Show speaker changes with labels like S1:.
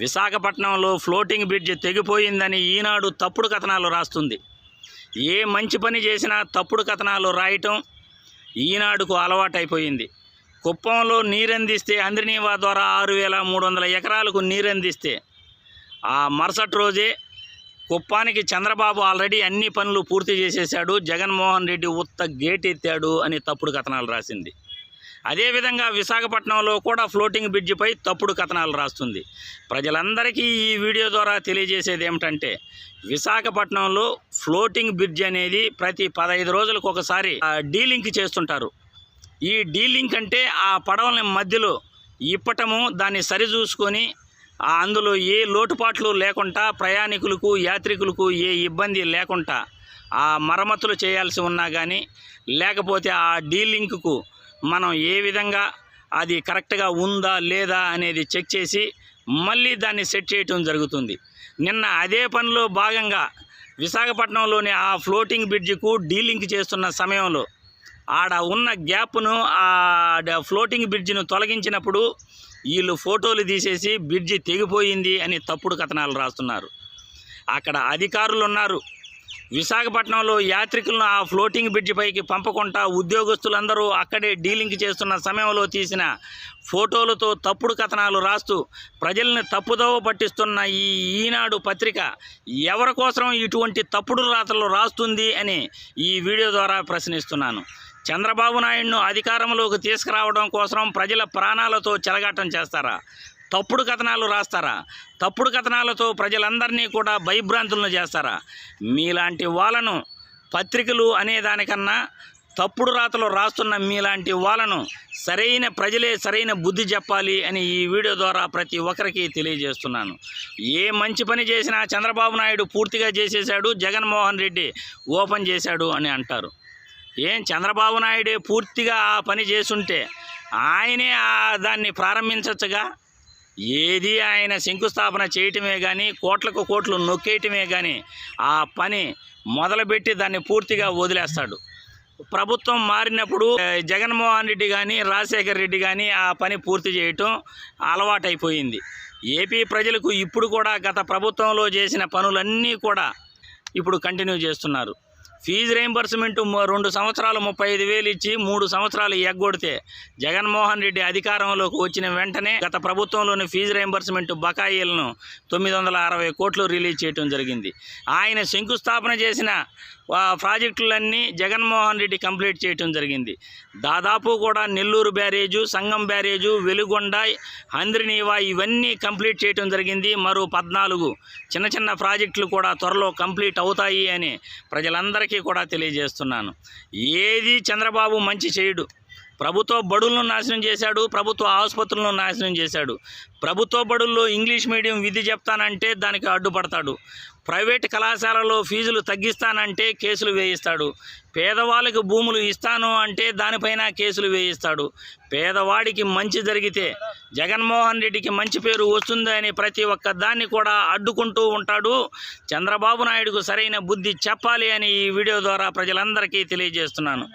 S1: విశాఖపట్నంలో floating bridge తెగిపోయిందని ఈనాడు తప్పుడు కథనాలు రాస్తుంది. ఏ మంచి పని చేసినా తప్పుడు కథనాలు రాయటం ఈనాడుకు అలవాటైపోయింది. కుప్పంలో నీరందిస్తే అంద్రినీవా ద్వారా ఆరు వేల మూడు వందల ఎకరాలకు నీరందిస్తే ఆ మరుసటి రోజే కుప్పానికి చంద్రబాబు ఆల్రెడీ అన్ని పనులు పూర్తి చేసేశాడు జగన్మోహన్ రెడ్డి ఉత్త గేట్ ఎత్తాడు అని తప్పుడు కథనాలు రాసింది. అదేవిధంగా విశాఖపట్నంలో కూడా ఫ్లోటింగ్ బ్రిడ్జిపై తప్పుడు కథనాలు రాస్తుంది. ప్రజలందరికీ ఈ వీడియో ద్వారా తెలియజేసేది ఏమిటంటే విశాఖపట్నంలో ఫ్లోటింగ్ బ్రిడ్జ్ అనేది ప్రతి పదహైదు రోజులకు ఒకసారి ఆ, డీలింక్ చేస్తుంటారు. ఈ డీలింక్ అంటే ఆ పడవల మధ్యలో ఇప్పటము దాన్ని సరిచూసుకొని అందులో ఏ లోటుపాట్లు లేకుండా ప్రయాణికులకు యాత్రికులకు ఏ ఇబ్బంది లేకుండా ఆ మరమ్మతులు చేయాల్సి ఉన్నా కానీ లేకపోతే ఆ డీలింక్కు మనం ఏ విధంగా అది కరెక్ట్గా ఉందా లేదా అనేది చెక్ చేసి మళ్ళీ దాన్ని సెట్ చేయటం జరుగుతుంది. నిన్న అదే పనిలో భాగంగా విశాఖపట్నంలోని ఆ ఫ్లోటింగ్ బ్రిడ్జికు డీలింక్ చేస్తున్న సమయంలో ఆడ ఉన్న గ్యాప్ను ఆ ఫ్లోటింగ్ బ్రిడ్జిను తొలగించినప్పుడు వీళ్ళు ఫోటోలు తీసేసి బ్రిడ్జి తెగిపోయింది అని తప్పుడు కథనాలు రాస్తున్నారు. అక్కడ అధికారులు ఉన్నారు విశాఖపట్నంలో యాత్రికులను ఆ ఫ్లోటింగ్ బ్రిడ్జి పైకి పంపకుండా ఉద్యోగస్తులందరూ అక్కడే డీలింగ్ చేస్తున్న సమయంలో తీసిన ఫోటోలతో తప్పుడు కథనాలు రాస్తూ ప్రజల్ని తప్పుదోవ పట్టిస్తున్న ఈ ఈనాడు పత్రిక ఎవరి కోసం ఇటువంటి తప్పుడు రాతలు రాస్తుంది అని ఈ వీడియో ద్వారా ప్రశ్నిస్తున్నాను. చంద్రబాబు నాయుడును అధికారంలోకి తీసుకురావడం కోసం ప్రజల ప్రాణాలతో చెలగాటం చేస్తారా? తప్పుడు కథనాలు రాస్తారా? తప్పుడు కథనాలతో ప్రజలందరినీ కూడా భయభ్రాంతులను చేస్తారా? మీలాంటి వాళ్ళను పత్రికలు అనేదానికన్నా తప్పుడు రాతలు రాస్తున్న మీలాంటి వాళ్ళను సరైన ప్రజలే సరైన బుద్ధి చెప్పాలి అని ఈ వీడియో ద్వారా ప్రతి ఒక్కరికి తెలియజేస్తున్నాను. ఏ మంచి పని చేసినా చంద్రబాబు నాయుడు పూర్తిగా చేసేశాడు జగన్మోహన్ రెడ్డి ఓపెన్ చేశాడు అని అంటారు. ఏం చంద్రబాబు నాయుడే పూర్తిగా ఆ పని చేసుంటే ఆయనే దాన్ని ప్రారంభించవచ్చుగా ఏది ఆయన శంకుస్థాపన చేయటమే కానీ కోట్లకు కోట్లు నొక్కేయటమే కానీ ఆ పని మొదలుపెట్టి దాన్ని పూర్తిగా వదిలేస్తాడు. ప్రభుత్వం మారినప్పుడు జగన్మోహన్ రెడ్డి కానీ రాజశేఖర్ రెడ్డి కానీ ఆ పని పూర్తి చేయటం అలవాటైపోయింది. ఏపీ ప్రజలకు ఇప్పుడు కూడా గత ప్రభుత్వంలో చేసిన పనులన్నీ కూడా ఇప్పుడు కంటిన్యూ చేస్తున్నారు. ఫీజు రీంబర్స్మెంట్ రెండు సంవత్సరాలు ముప్పై ఐదు వేలు ఇచ్చి మూడు సంవత్సరాలు ఎగ్గొడితే జగన్మోహన్ రెడ్డి అధికారంలోకి వచ్చిన వెంటనే గత ప్రభుత్వంలోని ఫీజు రీంబర్స్మెంట్ బకాయిలను తొమ్మిది వందల అరవై కోట్లు రిలీజ్ చేయడం జరిగింది. ఆయన శంకుస్థాపన చేసిన ప్రాజెక్టులన్నీ జగన్మోహన్ రెడ్డి కంప్లీట్ చేయటం జరిగింది. దాదాపు కూడా నెల్లూరు బ్యారేజు సంగం బ్యారేజు వెలుగొండ హంద్రినీవా ఇవన్నీ కంప్లీట్ చేయటం జరిగింది. మరో పద్నాలుగు చిన్న చిన్న ప్రాజెక్టులు కూడా త్వరలో కంప్లీట్ అవుతాయి అని ప్రజలందరికీ కూడా తెలియజేస్తున్నాను. ఏది చంద్రబాబు మంచి చేయడు? ప్రభుత్వ బడులను నాశనం చేశాడు ప్రభుత్వ ఆసుపత్రులను నాశనం చేశాడు. ప్రభుత్వ బడుల్లో ఇంగ్లీష్ మీడియం విధి చెప్తానంటే దానికి అడ్డుపడతాడు. ప్రైవేట్ కళాశాలలో ఫీజులు తగ్గిస్తానంటే కేసులు వేయిస్తాడు. పేదవాళ్ళకి భూములు ఇస్తాను అంటే దానిపైన కేసులు వేయిస్తాడు. పేదవాడికి మంచి జరిగితే జగన్మోహన్ రెడ్డికి మంచి పేరు వస్తుందని ప్రతి ఒక్క దాన్ని కూడా అడ్డుకుంటూ ఉంటాడు. చంద్రబాబు నాయుడుకు సరైన బుద్ధి చెప్పాలి అని ఈ వీడియో ద్వారా ప్రజలందరికీ తెలియజేస్తున్నాను.